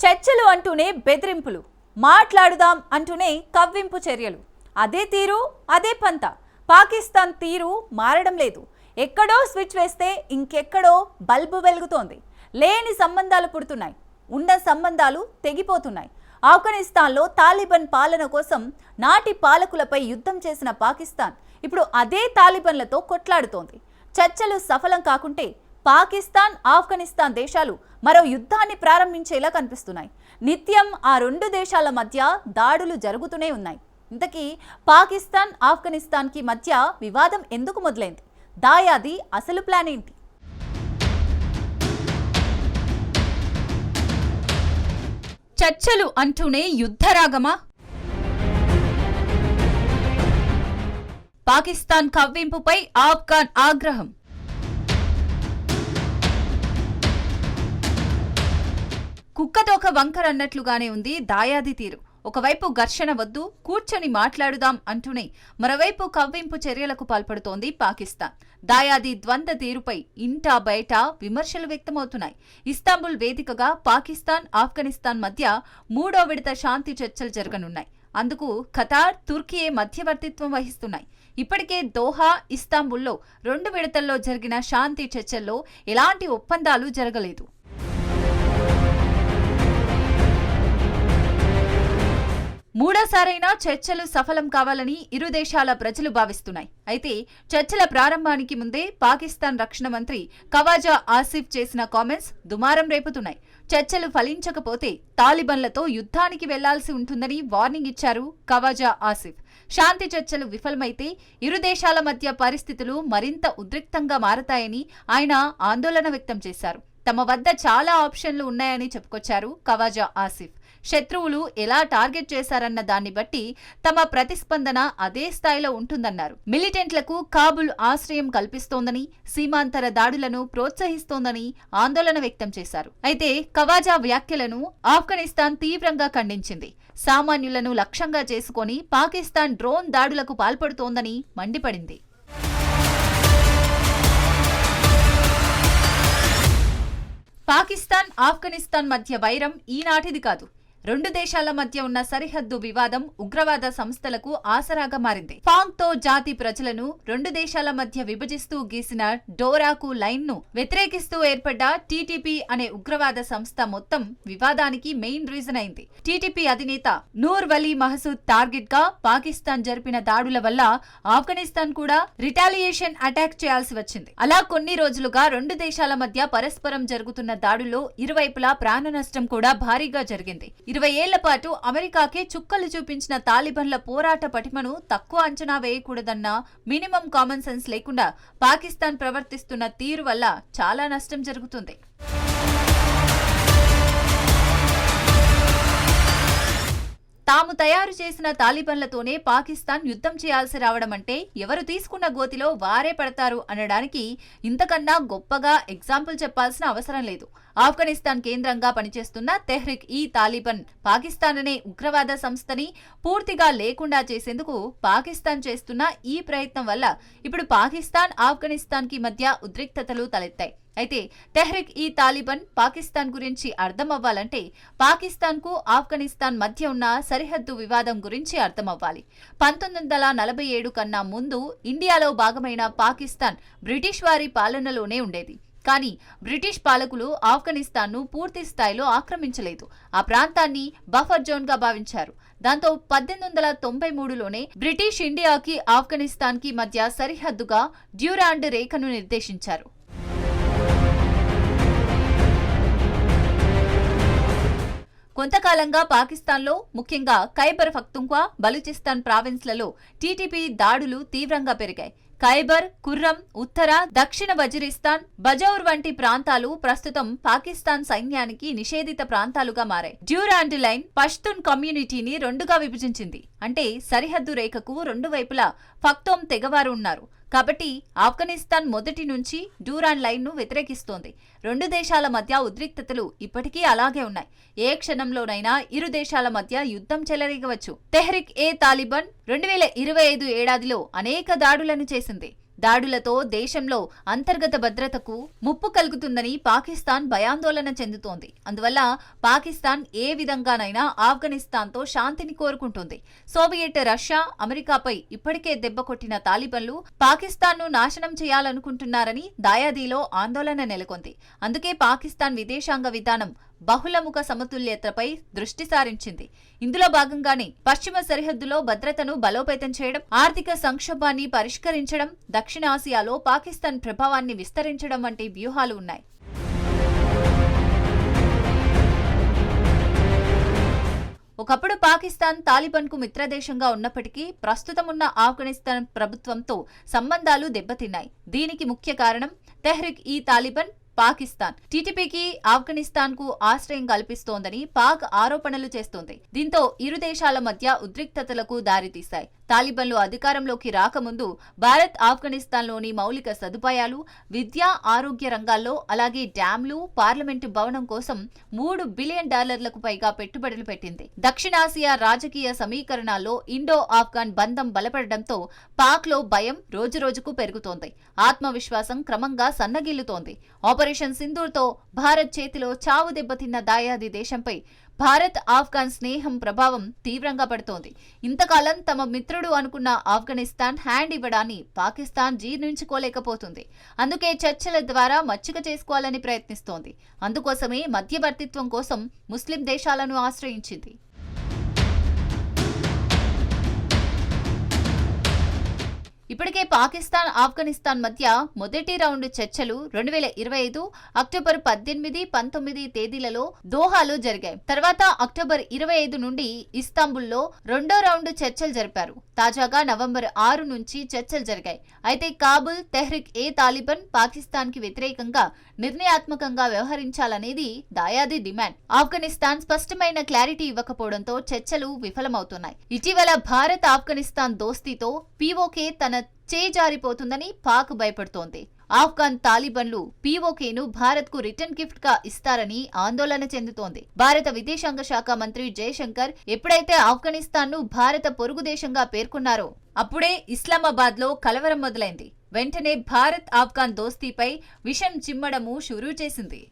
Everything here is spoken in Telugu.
చర్చలు అంటూనే బెదిరింపులు మాట్లాడుదాం అంటూనే కవ్వింపు చర్యలు. అదే తీరు అదే పంత. పాకిస్తాన్ తీరు మారడం లేదు. ఎక్కడో స్విచ్ వేస్తే ఇంకెక్కడో బల్బు వెలుగుతోంది. లేని సంబంధాలు పుడుతున్నాయి. ఉన్న సంబంధాలు తెగిపోతున్నాయి. ఆఫ్ఘనిస్తాన్లో తాలిబాన్ పాలన కోసం నాటి పాలకులపై యుద్ధం చేసిన పాకిస్తాన్ ఇప్పుడు అదే తాలిబాన్లతో కొట్లాడుతోంది. చర్చలు సఫలం కాకుంటే పాకిస్తాన్ ఆఫ్ఘనిస్తాన్ దేశాలు మరో యుద్ధాన్ని ప్రారంభించేలా కనిపిస్తున్నాయి. నిత్యం ఆ రెండు దేశాల మధ్య దాడులు జరుగుతూనే ఉన్నాయి. ఇంతకీ పాకిస్తాన్ ఆఫ్ఘనిస్తాన్కి మధ్య వివాదం ఎందుకు మొదలైంది? దాయాది అసలు ప్లాన్ ఏంటి? చర్చలు అంటూనే యుద్ధరాగమా? పాకిస్తాన్ కవ్వింపుపై ఆఫ్ఘాన్ ఆగ్రహం. కుక్కతోక వంకర అన్నట్లుగానే ఉంది దాయాది తీరు. ఒకవైపు ఘర్షణ వద్దు కూర్చొని మాట్లాడుదాం అంటూనే మరోవైపు కవ్వింపు చర్యలకు పాల్పడుతోంది పాకిస్తాన్. దాయాది ద్వంద్వ తీరుపై ఇంటా బయట విమర్శలు వ్యక్తమవుతున్నాయి. ఇస్తాంబుల్ వేదికగా పాకిస్తాన్ ఆఫ్ఘనిస్తాన్ మధ్య మూడో విడత శాంతి చర్చలు జరగనున్నాయి. అందుకు ఖతార్ తుర్కీయే మధ్యవర్తిత్వం వహిస్తున్నాయి. ఇప్పటికే దోహా ఇస్తాంబుల్లో రెండు విడతల్లో జరిగిన శాంతి చర్చల్లో ఎలాంటి ఒప్పందాలు జరగలేదు. మూడోసారైనా చర్చలు సఫలం కావాలని ఇరు దేశాల ప్రజలు భావిస్తున్నాయి. అయితే చర్చల ప్రారంభానికి ముందే పాకిస్తాన్ రక్షణ మంత్రి కవాజా ఆసిఫ్ చేసిన కామెంట్స్ దుమారం రేపుతున్నాయి. చర్చలు ఫలించకపోతే తాలిబన్లతో యుద్ధానికి వెళ్ళాల్సి ఉంటుందని వార్నింగ్ ఇచ్చారు కవాజా ఆసిఫ్. శాంతి చర్చలు విఫలమైతే ఇరు దేశాల మధ్య పరిస్థితులు మరింత ఉద్రిక్తంగా మారతాయని ఆయన ఆందోళన వ్యక్తం చేశారు. తమ వద్ద చాలా ఆప్షన్లు ఉన్నాయని చెప్పుకొచ్చారు కవాజా ఆసిఫ్. శత్రువులు ఎలా టార్గెట్ చేశారన్న దాన్ని బట్టి తమ ప్రతిస్పందన అదే స్థాయిలో ఉంటుందన్నారు. మిలిటెంట్లకు కాబుల్ ఆశ్రయం కల్పిస్తోందని సీమాంతర దాడులను ప్రోత్సహిస్తోందని ఆందోళన వ్యక్తం చేశారు. అయితే కవాజా వ్యాఖ్యలను ఆఫ్ఘనిస్తాన్ తీవ్రంగా ఖండించింది. సామాన్యులను లక్ష్యంగా చేసుకొని పాకిస్తాన్ డ్రోన్ దాడులకు పాల్పడుతోందని మండిపడింది. పాకిస్తాన్ ఆఫ్ఘనిస్తాన్ మధ్య వైరం ఈనాటిది కాదు. రెండు దేశాల మధ్య ఉన్న సరిహద్దు వివాదం ఉగ్రవాద సంస్థలకు ఆసరాగా మారింది. ఫాంగ్తో జాతి ప్రజలను రెండు దేశాల మధ్య విభజిస్తూ గీసిన డోరాకు లైన్ను వ్యతిరేకిస్తూ ఏర్పడ్డ టీటీపీ అనే ఉగ్రవాద సంస్థ మొత్తం వివాదానికి మెయిన్ రీజన్ అయింది. టీటీపీ అధినేత నూర్ వలీ మహసూద్ టార్గెట్గా పాకిస్తాన్ జరిపిన దాడుల వల్ల ఆఫ్ఘనిస్తాన్ కూడా రిటాలియేషన్ అటాక్ చేయాల్సి వచ్చింది. అలా కొన్ని రోజులుగా రెండు దేశాల మధ్య పరస్పరం జరుగుతున్న దాడుల్లో ఇరువైపులా ప్రాణ నష్టం కూడా భారీగా జరిగింది. ఇరవై ఏళ్ళ పాటు అమెరికాకే చుక్కలు చూపించిన తాలిబన్ల పోరాట పటిమను తక్కువ అంచనా వేయకూడదన్న మినిమం కామన్ సెన్స్ లేకుండా పాకిస్తాన్ ప్రవర్తిస్తున్న తీరు వల్ల చాలా నష్టం జరుగుతుంది. తాము తయారు చేసిన తాలిబన్లతోనే పాకిస్తాన్ యుద్ధం చేయాల్సి రావడం అంటే ఎవరు తీసుకున్న గోతిలో వారే పడతారు అనడానికి ఇంతకన్నా గొప్పగా ఎగ్జాంపుల్ చెప్పాల్సిన అవసరం లేదు. ఆఫ్ఘనిస్తాన్ కేంద్రంగా పనిచేస్తున్న తెహ్రిక్ ఈ తాలిబన్ పాకిస్తాన్ అనే ఉగ్రవాద సంస్థని పూర్తిగా లేకుండా చేసేందుకు పాకిస్తాన్ చేస్తున్న ఈ ప్రయత్నం వల్ల ఇప్పుడు పాకిస్తాన్ ఆఫ్ఘనిస్తాన్కి మధ్య ఉద్రిక్తతలు తలెత్తాయి. అయితే తెహ్రిక్ ఈ తాలిబన్ పాకిస్తాన్ గురించి అర్థం అవ్వాలంటే పాకిస్తాన్కు ఆఫ్ఘనిస్తాన్ మధ్య ఉన్న సరిహద్దు వివాదం గురించి అర్థం అవ్వాలి. పంతొమ్మిది వందల నలభై ఏడు కన్నా ముందు ఇండియాలో భాగమైన పాకిస్తాన్ బ్రిటిష్ వారి పాలనలోనే ఉండేది. కానీ బ్రిటిష్ పాలకులు ఆఫ్ఘనిస్తాన్ను పూర్తి స్థాయిలో ఆక్రమించలేదు. ఆ ప్రాంతాన్ని బఫర్ జోన్గా భావించారు. దాంతో పద్దెనిమిది వందల తొంభై మూడులోనే బ్రిటిష్ ఇండియాకి ఆఫ్ఘనిస్తాన్కి మధ్య సరిహద్దుగా డ్యూరాండ్ రేఖను నిర్దేశించారు. కొంతకాలంగా పాకిస్తాన్లో ముఖ్యంగా ఖైబర్ ఫక్తుంక్వా బలూచిస్తాన్ ప్రావిన్స్లలో టీటీపీ దాడులు తీవ్రంగా పెరిగాయి. ఖైబర్ కుర్రం ఉత్తర దక్షిణ వజిరిస్తాన్ బజౌర్ వంటి ప్రాంతాలు ప్రస్తుతం పాకిస్తాన్ సైన్యానికి నిషేధిత ప్రాంతాలుగా మారాయి. డ్యూరాండ్ లైన్ పష్తున్ కమ్యూనిటీని రెండుగా విభజించింది. అంటే సరిహద్దు రేఖకు రెండు వైపులా ఫక్తోం తెగవారు ఉన్నారు. కాబట్టి ఆఫ్ఘనిస్తాన్ మొదటి నుంచి డూరాన్ లైన్ను వ్యతిరేకిస్తోంది. రెండు దేశాల మధ్య ఉద్రిక్తతలు ఇప్పటికీ అలాగే ఉన్నాయి. ఏ క్షణంలోనైనా ఇరు దేశాల మధ్య యుద్ధం చెలరేగవచ్చు. తెహ్రిక్ ఏ తాలిబాన్ రెండు వేల ఇరవై ఐదు ఏడాదిలో అనేక దాడులను చేసింది. దాడులతో దేశంలో అంతర్గత భద్రతకు ముప్పు కలుగుతుందని పాకిస్తాన్ భయాందోళన చెందుతోంది. అందువల్ల పాకిస్తాన్ ఏ విధంగానైనా ఆఫ్ఘనిస్తాన్తో శాంతిని కోరుకుంటుంది. సోవియట్ రష్యా అమెరికాపై ఇప్పటికే దెబ్బ కొట్టిన తాలిబన్లు పాకిస్తాన్ను నాశనం చేయాలనుకుంటున్నారని దాయాదీలో ఆందోళన నెలకొంది. అందుకే పాకిస్తాన్ విదేశాంగ విధానం బహుళముఖ సమతుల్యతపై దృష్టి సారించింది. ఇందులో భాగంగానే పశ్చిమ సరిహద్దులో భద్రతను బలోపేతం చేయడం ఆర్థిక సంక్షోభాన్ని పరిష్కరించడం దక్షిణాసియాలో పాకిస్తాన్ ప్రభావాన్ని విస్తరించడం వంటి వ్యూహాలు ఉన్నాయి. ఒకప్పుడు పాకిస్తాన్ తాలిబన్కు మిత్రదేశంగా ఉన్నప్పటికీ ప్రస్తుతం ఉన్న ఆఫ్ఘనిస్తాన్ ప్రభుత్వంతో సంబంధాలు దెబ్బతిన్నాయి. దీనికి ముఖ్య కారణం తెహ్రిక్ ఈ తాలిబాన్ పాకిస్తాన్. టీటీపీకి ఆఫ్ఘనిస్తాన్కు ఆశ్రయం కల్పిస్తోందని పాక్ ఆరోపణలు చేస్తోంది. దీంతో ఇరు దేశాల మధ్య ఉద్రిక్తతలకు దారితీశాయి. తాలిబన్లు అధికారంలోకి రాకముందు భారత్ ఆఫ్ఘనిస్తాన్లోని మౌలిక సదుపాయాలు విద్య ఆరోగ్య రంగాల్లో అలాగే డ్యాంలు పార్లమెంటు భవనం కోసం మూడు బిలియన్ డాలర్లకు పైగా పెట్టుబడులు పెట్టింది. దక్షిణాసియా రాజకీయ సమీకరణాల్లో ఇండో ఆఫ్ఘాన్ బంధం బలపడడంతో పాక్లో భయం రోజురోజుకు పెరుగుతోంది. ఆత్మవిశ్వాసం క్రమంగా సన్నగిల్లుతోంది. ఆపరేషన్ సింధూర్తో భారత్ చేతిలో చావు దెబ్బతిన్న దాయాది దేశంపై భారత్ ఆఫ్ఘాన్ స్నేహం ప్రభావం తీవ్రంగా పడుతోంది. ఇంతకాలం తమ మిత్రుడు అనుకున్న ఆఫ్ఘనిస్తాన్ హ్యాండ్ ఇవ్వడాన్ని పాకిస్తాన్ జీర్ణించుకోలేకపోతుంది. అందుకే చర్చల ద్వారా మచ్చిక చేసుకోవాలని ప్రయత్నిస్తోంది. అందుకోసమే మధ్యవర్తిత్వం కోసం ముస్లిం దేశాలను ఆశ్రయించింది. ఇప్పటికే పాకిస్తాన్ ఆఫ్ఘనిస్తాన్ మధ్య మొదటి రౌండ్ చర్చలు రెండు వేల ఇరవై ఐదు అక్టోబర్ పద్దెనిమిది పంతొమ్మిది తేదీలలో దోహాలో జరిగాయి. తర్వాత అక్టోబర్ ఇరవై ఐదు నుండి ఇస్తాంబుల్లో రెండో రౌండ్ చర్చలు జరిపారు. తాజాగా నవంబర్ ఆరు నుంచి చర్చలు జరిగాయి. అయితే కాబుల్ తెహ్రిక్ ఏ తాలిబన్ పాకిస్తాన్కి వ్యతిరేకంగా నిర్ణయాత్మకంగా వ్యవహరించాలనేది దాయాది డిమాండ్. ఆఫ్ఘనిస్తాన్ స్పష్టమైన క్లారిటీ ఇవ్వకపోవడంతో చర్చలు విఫలమవుతున్నాయి. ఇటీవల భారత్ ఆఫ్ఘనిస్తాన్ దోస్తీతో పీఓకే తన చేజారిపోతుందని పాక్ భయపడుతోంది. ఆఫ్ఘాన్ తాలిబన్లు పీఓకేను భారత్కు రిటర్న్ గిఫ్ట్గా ఇస్తారని ఆందోళన చెందుతోంది. భారత విదేశాంగ శాఖ మంత్రి జయశంకర్ ఎప్పుడైతే ఆఫ్ఘనిస్తాన్ను భారత పొరుగు దేశంగా పేర్కొన్నారో అప్పుడే ఇస్లామాబాద్లో కలవరం మొదలైంది. వెంటనే భారత్ ఆఫ్ఘాన్ దోస్తీపై విషం చిమ్మడము షురూ చేసింది.